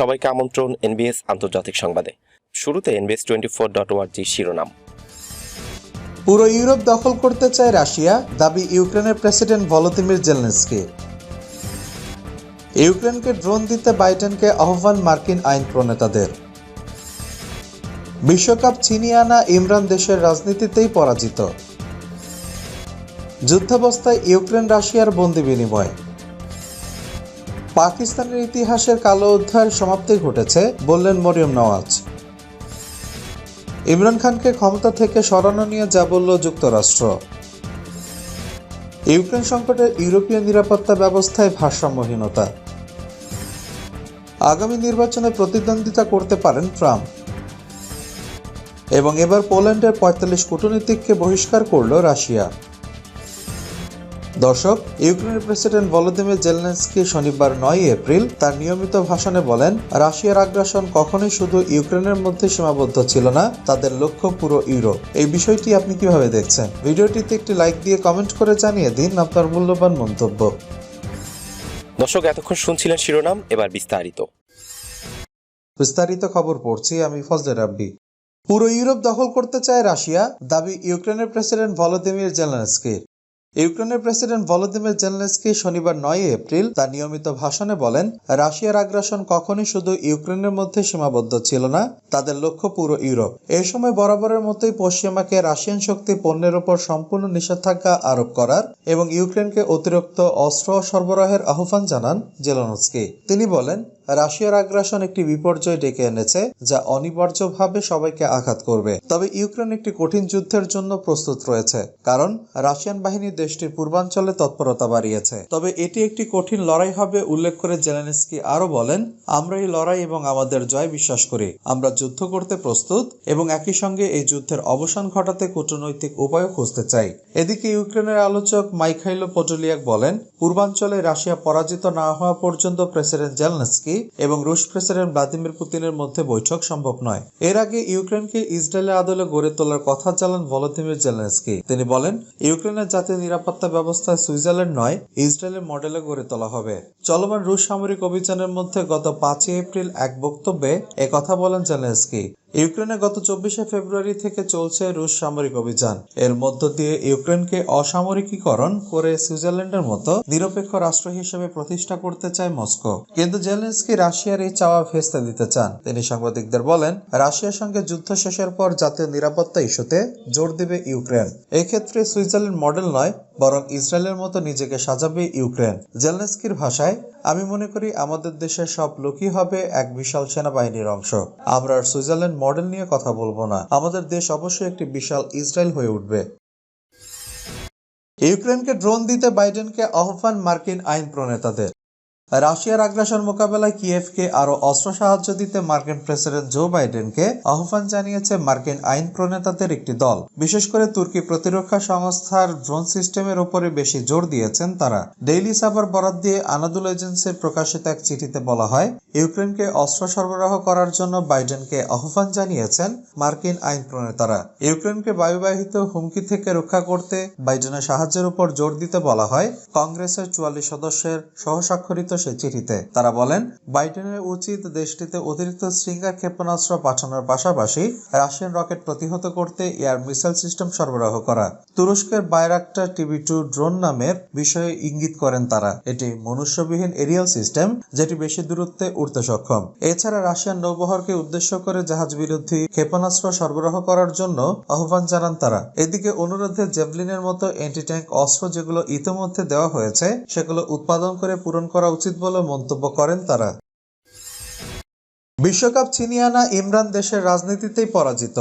সবাইকে আমন্ত্রণ এনবিএস আন্তর্জাতিক সংবাদে। শুরুতে NBS twenty four dot org শিরোনাম। পুরো ইউরোপ দখল করতে চায় রাশিয়া, দাবি ইউক্রেনের প্রেসিডেন্ট ভলোদিমির জেলেনস্কি। ইউক্রেনকে ড্রোন দিতে বাইডেনকে আহ্বান মার্কিন আইন প্রণেতাদের। বিশ্বকাপ ছিনিয়ে আনা ইমরান দেশের রাজনীতিতেই পরাজিত। যুদ্ধাবস্থায় ইউক্রেন রাশিয়ার বন্দি বিনিময়। পাকিস্তানের ইতিহাসের কালো অধ্যায়ের সমাপ্তি ঘটেছে, বললেন মরিয়ম নওয়াজ। ইমরান খানকে ক্ষমতা থেকে সরানো নিয়ে যা বলল যুক্তরাষ্ট্র। ইউক্রেন সংকটের ইউরোপীয় নিরাপত্তা ব্যবস্থায় ভারসাম্যহীনতা। আগামী নির্বাচনে প্রতিদ্বন্দ্বিতা করতে পারেন ট্রাম্প। এবং এবার পোল্যান্ডের পঁয়তাল্লিশ কূটনীতিককে বহিষ্কার করল রাশিয়া। দর্শক ইউক্রেনের প্রেসিডেন্ট ভলোদিমির জেলেনস্কি শনিবার নয় এপ্রিল তার নিয়মিত ভাষণে বলেন রাশিয়ার আগ্রাসন কখনোই শুধু ইউক্রেনের মধ্যে সীমাবদ্ধ ছিল না তাদের লক্ষ্য পুরো ইউরোপ। এই বিষয়টি আপনি কীভাবে দেখছেন? ভিডিওটিতে একটি লাইক দিয়ে কমেন্ট করে জানিয়ে দিন আপনার মূল্যবান মন্তব্য। দর্শক এতক্ষণ শুনছিলেন শিরোনাম এবার বিস্তারিত। বিস্তারিত খবর পড়ছি আমি ফজলে রাব্বি। পুরো ইউরোপ দখল করতে চায় রাশিয়া দাবি ইউক্রেনের প্রেসিডেন্ট ভলোদিমির জেলেনস্কির। ইউক্রেনের প্রেসিডেন্ট ভলোদিমির জেলেনস্কি শনিবার নয় এপ্রিল তার নিয়মিত ভাষণে বলেন, রাশিয়ার আগ্রাসন কখনই শুধু ইউক্রেনের মধ্যে সীমাবদ্ধ ছিল না, তাদের লক্ষ্য পুরো ইউরোপ। এই সময় বরাবরের মতোই পশ্চিমাকে রাশিয়ান শক্তি পণ্যের উপর সম্পূর্ণ নিষেধাজ্ঞা আরোপ করার এবং ইউক্রেনকে অতিরিক্ত অস্ত্র সরবরাহের আহ্বান জানান জেলনস্কি। তিনি বলেন রাশিয়ার আগ্রাসন একটি বিপর্যয় ডেকে এনেছে, যা অনিবার্যভাবে সবাইকে আঘাত করবে। তবে ইউক্রেন একটি কঠিন যুদ্ধের জন্য প্রস্তুত রয়েছে, কারণ রাশিয়ান বাহিনী দেশটির পূর্বাঞ্চলে তৎপরতা বাড়িয়েছে। তবে এটি একটি কঠিন লড়াই হবে উল্লেখ করে জেলেনস্কি আরও বলেন, আমরা এই লড়াই এবং আমাদের জয় বিশ্বাস করি। আমরা যুদ্ধ করতে প্রস্তুত এবং একই সঙ্গে এই যুদ্ধের অবসান ঘটাতে কূটনৈতিক উপায় খুঁজতে চাই। এদিকে ইউক্রেনের আলোচক মাইখাইলো পটোলিয়াক বলেন, পূর্বাঞ্চলে রাশিয়া পরাজিত না হওয়া পর্যন্ত প্রেসিডেন্ট জেলনস্কি এবং রুশ প্রেসিডেন্ট ভ্লাদিমির পুতিনের মধ্যে বৈঠক সম্ভব নয়। এর আগে ইউক্রেনকে ইসরায়েলের আদলে গড়ে তোলার কথা জানান ভলোদিমির জেলেন্সকি। তিনি বলেন, ইউক্রেনের জাতীয় নিরাপত্তা ব্যবস্থা সুইজারল্যান্ড নয়, ইসরায়েলের মডেলে গড়ে তোলা হবে। চলমান রুশ সামরিক অভিযানের মধ্যে গত পাঁচই এপ্রিল এক বক্তব্যে একথা বলেন জেলেনস্কি। ইউক্রেনে গত চব্বিশে ফেব্রুয়ারি থেকে চলছে রুশ সামরিক অভিযান। এর মধ্য দিয়ে ইউক্রেনকে অসামরিকীকরণ করে সুইজারল্যান্ডের মতো নিরপেক্ষ রাষ্ট্র হিসেবে প্রতিষ্ঠা করতে চায় মস্কো। কিন্তু জেলেন্সকি রাশিয়ার এই চাওয়া ভেস্তে দিতে চান। তিনি সাংবাদিকদের বলেন, রাশিয়ার সঙ্গে যুদ্ধ শেষের পর জাতীয় নিরাপত্তা ইস্যুতে জোর দেবে ইউক্রেন। এক্ষেত্রে সুইজারল্যান্ড মডেল নয় বরং ইসরায়েলের মতো নিজেকে সাজাবে ইউক্রেন। জেলনেস্কির ভাষায়, আমি মনে করি আমাদের দেশের সব লোকই হবে এক বিশাল সেনাবাহিনীর অংশ। আমরা আর সুইজারল্যান্ড মডেল নিয়ে কথা বলব না। আমাদের দেশ অবশ্যই একটি বিশাল ইসরায়েল হয়ে উঠবে। ইউক্রেনকে ড্রোন দিতে বাইডেনকে আহ্বান মার্কিন আইন প্রণেতাদের রাশিয়ার আগ্রাসন মোকাবেলায় কিয়েভকে আরও অস্ত্র সাহায্য দিতে মার্কিন প্রেসিডেন্ট জো বাইডেনকে আহ্বান জানিয়েছে মার্কিন আইন প্রণেতাদের একটি দল। বিশেষ করে তুর্কি প্রতিরক্ষা সংস্থার ড্রোন সিস্টেমের উপরে বেশি জোর দিয়েছেন তারা। ডেইলি সাভার বরাদ দিয়ে আনাদুল এজেন্সির প্রকাশিত এক চিঠিতে বলা হয়, ইউক্রেনকে অস্ত্র সরবরাহ করার জন্য বাইডেনকে আহ্বান জানিয়েছেন মার্কিন আইন প্রণেতারা। ইউক্রেনকে বায়ুবাহিত হুমকি থেকে রক্ষা করতে বাইডেনের সাহায্যের উপর জোর দিতে বলা হয়, কংগ্রেসের চুয়াল্লিশ সদস্যের সহস্বাক্ষরিত সেই চিঠিতে। তারা বলেন, বাইডেনের উচিত দেশটিতে অতিরিক্ত স্ট্রিঙ্গার ক্ষেপণাস্ত্র পাঠানোর পাশাপাশি রাশিয়ান রকেট প্রতিহত করতে এয়ার মিসাইল সিস্টেম সরবরাহ করা। তুরস্কের বাইরাক্টার টিভি টু ড্রোন নামের বিষয়ে ইঙ্গিত করেন তারা। এটি মনুষ্যবিহীন এরিয়াল সিস্টেম, যেটি বেশি দূরত্বে উড়তে সক্ষম। এছাড়া রাশিয়ান নৌবহরকে উদ্দেশ্য করে জাহাজ বিরোধী ক্ষেপণাস্ত্র সরবরাহ করার জন্য আহ্বান জানান তারা। এদিকে অনুরোধে জেভলিনের মতো অ্যান্টি ট্যাঙ্ক অস্ত্র যেগুলো ইতোমধ্যে দেওয়া হয়েছে, সেগুলো উৎপাদন করে পূরণ করা উচিত বলে মন্তব্য করেন তারা। বিশ্বকাপ ছিনিয়ে আনা ইমরান দেশের রাজনীতিতেই পরাজিত।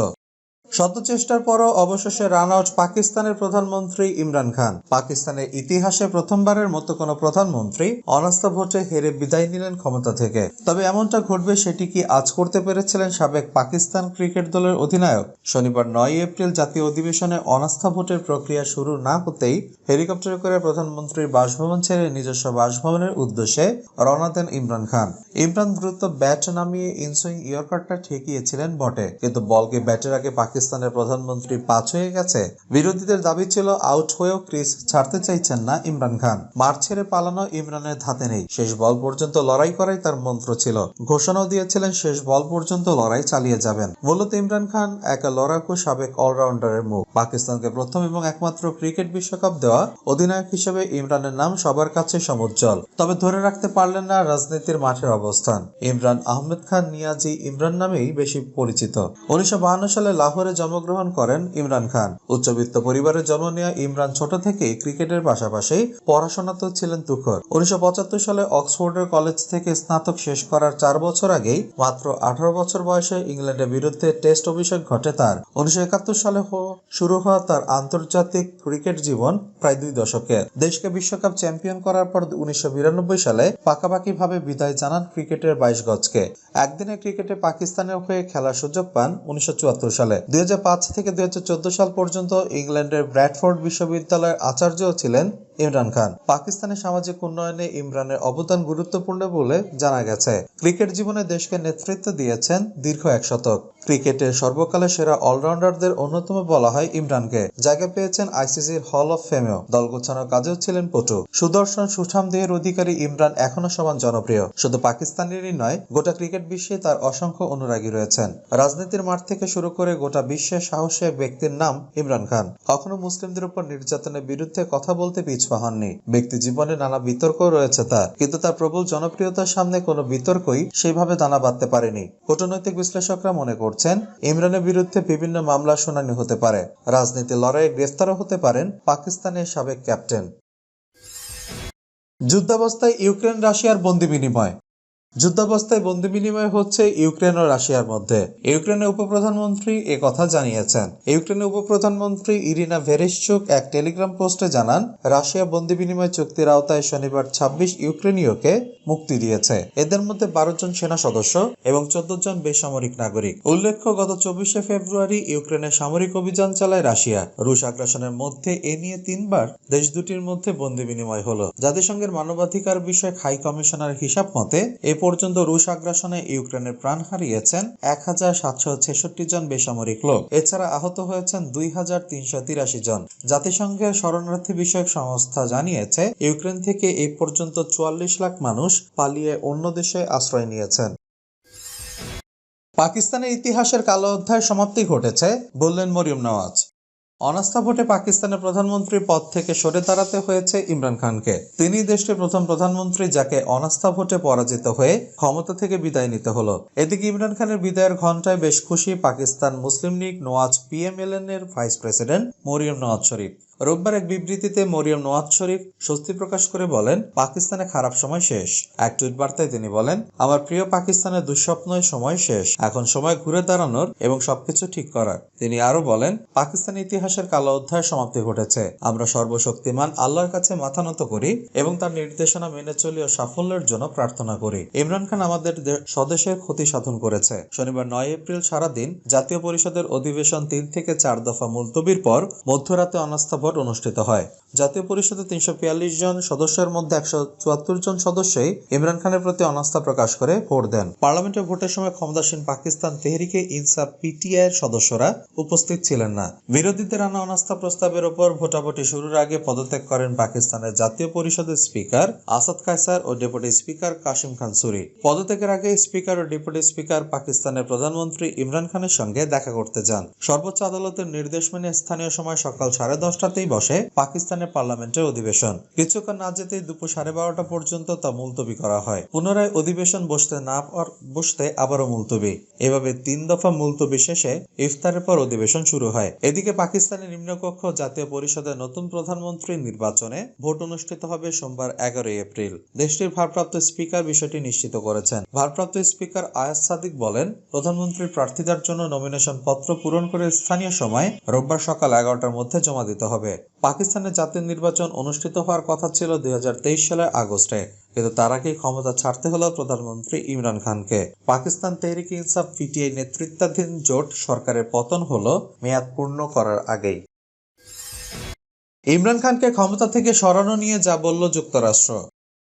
শত চেষ্টার পরও অবশেষে রান আউট পাকিস্তানের প্রধানমন্ত্রী ইমরান খান। পাকিস্তানের ইতিহাসে প্রথমবারের মতো কোনো প্রধানমন্ত্রী অনাস্থা ভোটে হেরে বিদায় নিলেন ক্ষমতা থেকে। তবে এমনটা ঘটবে সেটি কি আজ করতে পেরেছিলেন সাবেক পাকিস্তান ক্রিকেট দলের অধিনায়ক? শনিবার নয় এপ্রিল জাতীয় অধিবেশনে অনাস্থা ভোটের প্রক্রিয়া শুরু না হতেই হেলিকপ্টারে করে প্রধানমন্ত্রীর বাসভবন ছেড়ে নিজস্ব বাসভবনের উদ্দেশ্যে রওনা দেন ইমরান খান। ইমরান দ্রুত ব্যাট নামিয়ে ইনসুইং ইয়র্কারটা ঠেকিয়েছিলেন বটে, কিন্তু বলকে ব্যাটের আগে পাকিস্তান পাকিস্তানের প্রধানমন্ত্রী পাঁচ হয়ে গেছে। বিরোধীদের দাবি ছিল আউট হয়েও ক্রিস ছাড়তে চাইছেন না ইমরান খান। মাঠ ছেড়ে পালানো ইমরানের ধাতে নেই। শেষ বল পর্যন্ত লড়াই করাই তার মন্ত্র ছিল। ঘোষণাও দিয়েছিলেন শেষ বল পর্যন্ত লড়াই চালিয়ে যাবেন। মূলত ইমরান খান এক লড়াকু সাবেক অলরাউন্ডারের মুখ। পাকিস্তানকে প্রথম এবং একমাত্র ক্রিকেট বিশ্বকাপ দেওয়া অধিনায়ক হিসেবে ইমরানের নাম সবার কাছে সমুজ্জ্বল। তবে ধরে রাখতে পারলেন না রাজনীতির মাঠের অবস্থান। ইমরান আহমেদ খান, নিয়াজি ইমরান নামেই বেশি পরিচিত। উনিশশো সালে লাহোরে জন্মগ্রহণ করেন ইমরান খান। উচ্চবিত্ত পরিবারে জন্ম নেওয়া ইমরান ছোট থেকেই ক্রিকেটের পাশাপাশি পড়াশোনাতেও ছিলেন তুখর উনিশশো সালে অক্সফোর্ডের কলেজ থেকে স্নাতক শেষ করার চার বছর আগেই মাত্র আঠারো বছর বয়সে ইংল্যান্ডের বিরুদ্ধে টেস্ট অভিষেক ঘটে তার। উনিশশো সালে শুরু হওয়া তার আন্তর্জাতিক ক্রিকেট জীবন প্রায় দুই দশকের। দেশকে বিশ্বকাপ চ্যাম্পিয়ন করার পর উনিশশো বিরানব্বই সালে পাকাপাকি ভাবে বিদায় জানান ক্রিকেটের বাইশ গজকে। একদিনের ক্রিকেটে পাকিস্তানের হয়ে খেলার সুযোগ পান উনিশশো চুয়াত্তর সালে। দুই থেকে দুই হাজার চোদ্দ সাল পর্যন্ত ইংল্যান্ডের ব্র্যাডফোর্ড বিশ্ববিদ্যালয়ের আচার্য ছিলেন। ইমরান খান। পাকিস্তানের সামাজিক উন্নয়নে ইমরানের অবদান গুরুত্বপূর্ণ বলে জানা গেছে। ক্রিকেট জীবনে দেশকে নেতৃত্ব দিয়েছেন দীর্ঘ এক শতক। ক্রিকেটের সর্বকালের সেরা অলরাউন্ডারদের অন্যতম বলা হয় ইমরানকে। জায়গা পেয়েছেন আইসিসির হল অফ ফেমেও দল গোছানোর কাজেও ছিলেন পটু। সুদর্শন সুঠাম দেহের অধিকারী ইমরান এখনও সমান জনপ্রিয়। শুধু পাকিস্তানেরই নয়, গোটা ক্রিকেট বিশ্বে তার অসংখ্য অনুরাগী রয়েছেন। রাজনীতির মাঠ থেকে শুরু করে গোটা বিশ্বের সাহসী এক ব্যক্তির নাম ইমরান খান। কখনো মুসলিমদের উপর নির্যাতনের বিরুদ্ধে কথা বলতে হননি। ব্যক্তি জীবনে নানা বিতর্ক রয়েছে তার, কিন্তু তার প্রবল জনপ্রিয়তার সামনে কোনো বিতর্কই সেইভাবে দানা বাঁধতে পারেনি। কূটনৈতিক বিশ্লেষকরা মনে করছেন, ইমরানের বিরুদ্ধে বিভিন্ন মামলা শুনানি হতে পারে। রাজনীতি লড়াইয়ে গ্রেফতারও হতে পারেন পাকিস্তানের সাবেক ক্যাপ্টেন। যুদ্ধাবস্থায় ইউক্রেন রাশিয়ার বন্দি বিনিময়। যুদ্ধাবস্থায় বন্দি বিনিময় হচ্ছে ইউক্রেন ও রাশিয়ার মধ্যে। ইউক্রেনের উপপ্রধানমন্ত্রী এ কথা জানিয়েছেন। ইউক্রেনের উপপ্রধানমন্ত্রী ইরিনা ভেরেশচুক এক টেলিগ্রাম পোস্টে জানান, রাশিয়া বন্দি বিনিময় চুক্তির আওতায় শনিবার ২৬ ইউক্রেনীয়কে মুক্তি দিয়েছে। এদের মধ্যে বারো জন সেনা সদস্য এবং চোদ্দ জন বেসামরিক নাগরিক। উল্লেখ্য, গত চব্বিশে ফেব্রুয়ারি ইউক্রেনে সামরিক অভিযান চালায় রাশিয়া। রুশ আগ্রাসনের মধ্যে এ নিয়ে তিনবার দেশ দুটির মধ্যে বন্দি বিনিময় হলো। জাতিসংঘের মানবাধিকার বিষয়ক হাই কমিশনার হিসাব মতে, এ পর্যন্ত রুশ আগ্রাসনে ইউক্রেনের প্রাণ হারিয়েছেন এক হাজার সাতশো ছেষট্টি জন বেসামরিক লোক। এছাড়া আহত হয়েছেন দুই হাজার তিনশো তিরাশি জন। জাতিসংঘের শরণার্থী বিষয়ক সংস্থা জানিয়েছে, ইউক্রেন থেকে এ পর্যন্ত চুয়াল্লিশ লাখ মানুষ পালিয়ে অন্য দেশে আশ্রয় নিয়েছেন। পাকিস্তানের ইতিহাসের কালো অধ্যায় সমাপ্তি ঘটেছে। বললেন মরিয়ম নওয়াজ। অনাস্থা ভোটে পাকিস্তানের প্রধানমন্ত্রী পদ থেকে সরে দাঁড়াতে হয়েছে ইমরান খানকে। তিনি দেশটির প্রথম প্রধানমন্ত্রী যাকে অনাস্থা ভোটে পরাজিত হয়ে ক্ষমতা থেকে বিদায় নিতে হলো। এদিকে ইমরান খানের বিদায়ের ঘণ্টায় বেশ খুশি পাকিস্তান মুসলিম লীগ নওয়াজ পিএমএলএন এর ভাইস প্রেসিডেন্ট মরিয়ম নওয়াজ শরীফ। রোববার এক বিবৃতিতে মরিয়ম নওয়াজ শরীফ স্বস্তি প্রকাশ করে বলেন, পাকিস্তানে খারাপ সময় শেষ। এক টুইট বার্তায় তিনি বলেন, আমার প্রিয় পাকিস্তানের দুঃস্বপ্নয় সময় শেষ। এখন সময় ঘুরে দাঁড়ানোর এবং সবকিছু ঠিক করার। তিনি আরও বলেন, পাকিস্তান ইতিহাসের কালো অধ্যায় সমাপ্তি ঘটেছে। আমরা সর্বশক্তিমান আল্লাহর কাছে মাথা নত করি এবং তার নির্দেশনা মেনে চলি ও সাফল্যের জন্য প্রার্থনা করি। ইমরান খান আমাদের স্বদেশের ক্ষতি সাধন করেছে। শনিবার নয় এপ্রিল সারাদিন জাতীয় পরিষদের অধিবেশন তিন থেকে চার দফা মুলতবির পর মধ্যরাতে অনাস্থা ভোট অনুষ্ঠিত হয়। জাতীয় পরিষদে তিনশো বিয়াল্লিশ জন সদস্যের মধ্যে একশো চুয়াত্তর জন সদস্যই ইমরান খানের প্রতি অনাস্থা প্রকাশ করে ভোট দেন। পার্লামেন্টের ভোটের সময় ক্ষমতাসীন পাকিস্তান তেহরিকে ইনসাফ পিটিআই এর সদস্যরা উপস্থিত ছিলেন না। বিরোধীদের আনা অনাস্থা প্রস্তাবের ওপর ভোটাভুটি শুরুর আগে পদত্যাগ করেন পাকিস্তানের জাতীয় পরিষদের স্পিকার আসাদ কায়সার ও ডেপুটি স্পিকার কাশিম খান সুরি পদত্যাগের আগে স্পিকার ও ডেপুটি স্পিকার পাকিস্তানের প্রধানমন্ত্রী ইমরান খানের সঙ্গে দেখা করতে যান। সর্বোচ্চ আদালতের নির্দেশ মেনে স্থানীয় সময় সকাল সাড়ে দশটাতেই বসে পাকিস্তানের পার্লামেন্টের অধিবেশন। কিছুক্ষণ না যেতেই দুপুর সাড়ে বারোটা পর্যন্ত তা মুলতবি করা হয়। পুনরায় অধিবেশন বসতে না বসতে আবারও মুলতবি। এভাবে তিন দফা মুলতবি শেষে ইফতারের পর অধিবেশন শুরু হয়। এদিকে পাকিস্তানের নিম্নকক্ষ জাতীয় পরিষদের নতুন প্রধানমন্ত্রী নির্বাচনে ভোট অনুষ্ঠিত হবে সোমবার এগারোই এপ্রিল। দেশটির ভারপ্রাপ্ত স্পিকার বিষয়টি নিশ্চিত করেছেন। ভারপ্রাপ্ত স্পিকার আয়াজ সাদিক বলেন, প্রধানমন্ত্রীর প্রার্থীদের জন্য নমিনেশন পত্র পূরণ করে স্থানীয় সময় রোববার সকাল এগারোটার মধ্যে জমা দিতে হবে। পাকিস্তানের জাতীয় নির্বাচন অনুষ্ঠিত হওয়ার কথা ছিল দুই সালের আগস্টে। কিন্তু তার আগেই ক্ষমতা ছাড়তে হলো প্রধানমন্ত্রী ইমরান খানকে। পাকিস্তান তেহরিক ইনসাফ পিটিআই নেতৃত্বাধীন জোট সরকারের পতন হল মেয়াদ পূর্ণ করার আগেই। ইমরান খানকে ক্ষমতা থেকে সরানো নিয়ে যা বলল যুক্তরাষ্ট্র।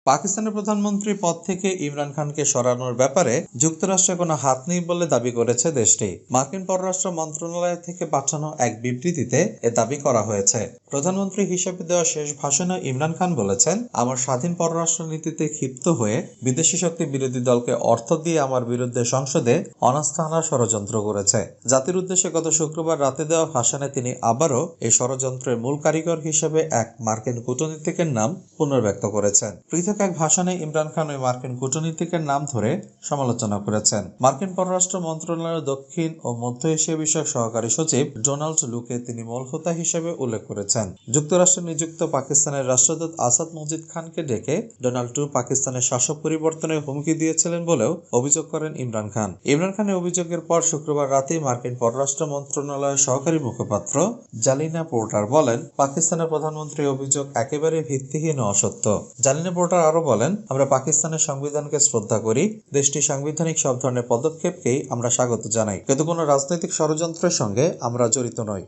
পাকিস্তানের প্রধানমন্ত্রী পদ থেকে ইমরান খানকে সরানোর ব্যাপারে যুক্তরাষ্ট্রে কোনো হাত নেই বলে দাবি করেছে দেশটি। মার্কিন পররাষ্ট্র মন্ত্রণালয় থেকে পাঠানো এক বিবৃতিতে এ দাবি করা হয়েছে। প্রধানমন্ত্রী হিসেবে দেওয়া শেষ ভাষণে ইমরান খান বলেছেন, আমার স্বাধীন পররাষ্ট্র নীতিতে ক্ষিপ্ত হয়ে বিদেশি শক্তি বিরোধী দলকে অর্থ দিয়ে আমার বিরুদ্ধে সংসদে অনাস্থা আনার ষড়যন্ত্র করেছে। জাতির উদ্দেশ্যে গত শুক্রবার রাতে দেওয়া ভাষণে তিনি আবারও এই ষড়যন্ত্রের মূল কারিগর হিসেবে এক মার্কিন কূটনীতিকের নাম পুনর্ব্যক্ত করেছেন। পৃথক এক ভাষণে ইমরান খান ওই মার্কিন কূটনীতিকের নাম ধরে সমালোচনা করেছেন। মার্কিন পররাষ্ট্র মন্ত্রণালয়ের দক্ষিণ ও মধ্য এশিয়া বিষয়ক সহকারী সচিব ডোনাল্ড লুকে তিনি মূলহোতা হিসেবে উল্লেখ করেছেন। যুক্তরাষ্ট্রে নিযুক্ত পাকিস্তানের রাষ্ট্রদূত আসাদ মজিদ খানকে ডেকে ডোনাল্ড ট্রু পাকিস্তানের শাসক পরিবর্তনের হুমকি দিয়েছিলেন বলেও অভিযোগ করেন ইমরান খান। ইমরান খানের অভিযোগের পর শুক্রবার রাতে মার্কিন পররাষ্ট্র মন্ত্রণালয়ের সহকারী মুখপাত্র জালিনা পোর্টার বলেন, পাকিস্তানের প্রধানমন্ত্রীর অভিযোগ একেবারে ভিত্তিহীন অসত্য। জালিনা পোর্টার আরও বলেন, আমরা পাকিস্তানের সংবিধানকে শ্রদ্ধা করি, দেশটি সাংবিধানিক সব ধরনের পদক্ষেপকেই আমরা স্বাগত জানাই। কিন্তু কোনো রাজনৈতিক ষড়যন্ত্রের সঙ্গে আমরা জড়িত নই।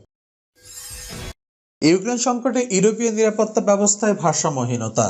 ইউক্রেন সংকটে ইউরোপীয় নিরাপত্তা ব্যবস্থায় ভারসাম্যহীনতা।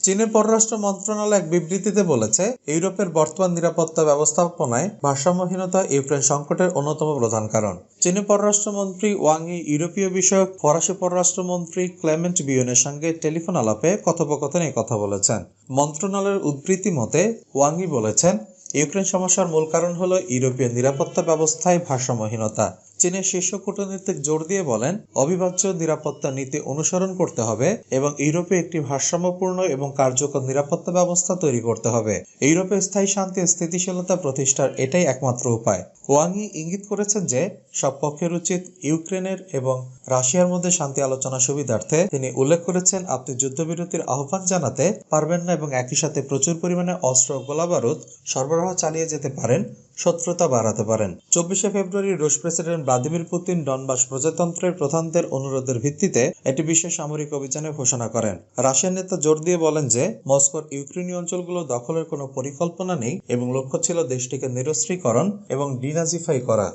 চীনের পররাষ্ট্র মন্ত্রণালয় এক বিবৃতিতে বলেছে, ইউরোপের বর্তমান নিরাপত্তা ব্যবস্থাপনায় ভারসাম্যহীনতা ইউক্রেন সংকটের অন্যতম প্রধান কারণ। চীনের পররাষ্ট্রমন্ত্রী ওয়াং ই ইউরোপীয় বিষয়ক ফরাসি পররাষ্ট্রমন্ত্রী ক্লেমেন্ট বিয়নের সঙ্গে টেলিফোন আলাপে কথোপকথনে কথা বলেছেন। মন্ত্রণালয়ের উদ্ধৃতি মতে, ওয়াং ই বলেছেন, ইউক্রেন সমস্যার মূল কারণ হলো ইউরোপীয় নিরাপত্তা ব্যবস্থায় ভারসাম্যহীনতা। চীনের শীর্ষ কূটনীতিক জোর দিয়ে বলেন, অবিভাজ্য নিরাপত্তা নীতি অনুসরণ করতে হবে এবং ইউরোপে একটি ভারসাম্যপূর্ণ এবং কার্যকর নিরাপত্তা ব্যবস্থা তৈরি করতে হবে। ইউরোপে স্থায়ী শান্তি স্থিতিশীলতা প্রতিষ্ঠার এটাই একমাত্র উপায়। ওয়াংই ইঙ্গিত করেছেন যে, সব পক্ষের উচিত ইউক্রেনের এবং রাশিয়ার মধ্যে শান্তি আলোচনা সুবিধার্থে। তিনি উল্লেখ করেছেন, আপনি যুদ্ধবিরতির আহ্বান জানাতে পারবেন না এবং একই সাথে প্রচুর পরিমাণে অস্ত্র গোলাবারুদ সরবরাহ চালিয়ে যেতে পারেন। শত্রুতা বাড়াতে পারেন। চব্বিশে ফেব্রুয়ারি রুশ প্রেসিডেন্ট ভ্লাদিমির পুতিন ডনবাস প্রজাতন্ত্রের প্রধানদের অনুরোধের ভিত্তিতে একটি বিশেষ সামরিক অভিযানে ঘোষণা করেন। রাশিয়ার নেতা জোর দিয়ে বলেন যে, মস্কোর ইউক্রেনীয় অঞ্চলগুলো দখলের কোনো পরিকল্পনা নেই এবং লক্ষ্য ছিল দেশটিকে নিরস্ত্রীকরণ এবং ডিনাজিফাই করা।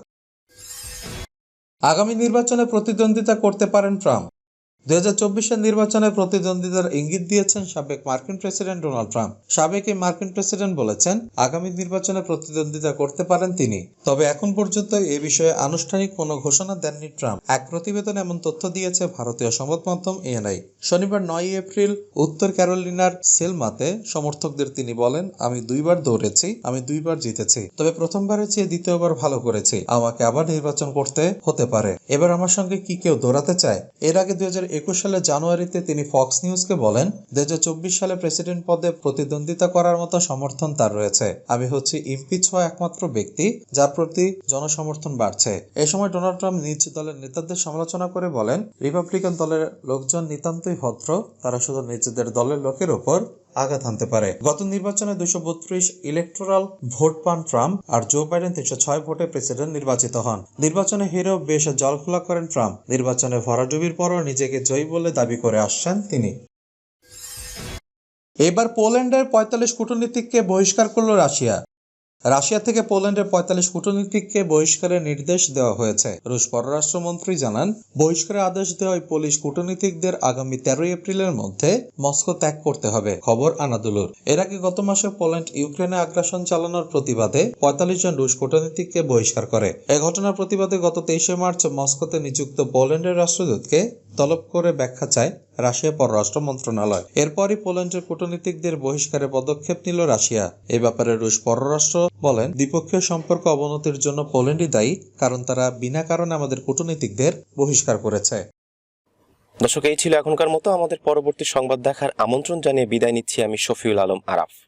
আগামী নির্বাচনে প্রতিদ্বন্দ্বিতা করতে পারেন ট্রাম্প। দুই হাজার নির্বাচনে প্রতিদ্বন্দ্বিতার ইঙ্গিত দিয়েছেন সাবেক মার্কিন প্রেসিডেন্ট ডোনাল্ড ট্রাম্প। সাবেক এই মার্কিন প্রেসিডেন্ট বলেছেন, আগামী নির্বাচনে প্রতিদ্বন্দ্বিতা করতে পারেন তিনি। তবে এখন পর্যন্ত এ বিষয়ে আনুষ্ঠানিক কোনো ঘোষণা দেননি ট্রাম্প। এক প্রতিবেদনে এমন তথ্য দিয়েছে ভারতীয় সংবাদ মাধ্যম এএনআই। শনিবার নয় এপ্রিল, উত্তর ক্যারোলিনার সেলমাতে সমর্থকদের তিনি বলেন, আমি দুইবার দৌড়েছি, আমি দুইবার জিতেছি। তবে প্রথমবারের চেয়ে দ্বিতীয়বার ভালো করেছি। আমাকে আবার নির্বাচন করতে হতে পারে। এবার আমার সঙ্গে কি কেউ দৌড়াতে চায়? এর আগে দুই সালের জানুয়ারিতে তিনি ফক্স নিউজকে বলেন দু হাজার চব্বিশ সালে প্রেসিডেন্ট পদে প্রতিদ্বন্দ্বিতা করার মতো সমর্থন তার রয়েছে। আমি হচ্ছি ইমপিচ হওয়া একমাত্র ব্যক্তি, যার প্রতি জনসমর্থন বাড়ছে। এ সময় ডোনাল্ড ট্রাম্প নিজ দলের নেতাদের সমালোচনা করে বলেন, রিপাবলিকান দলের লোকজন নিতান্তই ভদ্র। তারা শুধু নিজেদের দলের লোকের ওপর আঘাত আনতে পারে। গত নির্বাচনে দুশো বত্রিশ ইলেকটোরাল ভোট পান ট্রাম্প আর জো বাইডেন তিনশো ছয় ভোটে প্রেসিডেন্ট নির্বাচিত হন। নির্বাচনে হেরেও বেশ জলখোলা করেন ট্রাম্প। নির্বাচনে ভরাডুবির পরও নিজেকে জয়ী বলে দাবি করে আসছেন তিনি। এবার পোল্যান্ডের পঁয়তাল্লিশ কূটনীতিককে বহিষ্কার করল রাশিয়া। রাশিয়া থেকে পোল্যান্ডের পঁয়তাল্লিশ কূটনীতিককে বহিষ্কারের নির্দেশ দেওয়া হয়েছে। রুশ পররাষ্ট্রমন্ত্রী জানান, বহিষ্কারের আদেশ দেওয়া পোলিশ কূটনীতিকদের আগামী তেরোই এপ্রিলের মধ্যে মস্কো ত্যাগ করতে হবে, খবর আনাদুলুর। এর আগে গত মাসে পোল্যান্ড ইউক্রেনে আগ্রাসন চালানোর প্রতিবাদে পঁয়তাল্লিশ জন রুশ কূটনীতিককে বহিষ্কার করে। এ ঘটনার প্রতিবাদে গত তেইশে মার্চ মস্কোতে নিযুক্ত পোল্যান্ডের রাষ্ট্রদূতকে তলব করে ব্যাখ্যা চায় রাশিয়া পররাষ্ট্র মন্ত্রণালয়। এরপরই পোল্যান্ডের কূটনীতিকদের বহিষ্কারে পদক্ষেপ নিল রাশিয়া। এ ব্যাপারে রুশ পররাষ্ট্র বলেন, দ্বিপক্ষীয় সম্পর্ক অবনতির জন্য পোল্যান্ডই দায়ী, কারণ তারা বিনা কারণে আমাদের কূটনীতিকদের বহিষ্কার করেছে। দর্শক, এই ছিল এখনকার মতো। আমাদের পরবর্তী সংবাদ দেখার আমন্ত্রণ জানিয়ে বিদায় নিচ্ছি আমি শফিউল আলম আরাফ।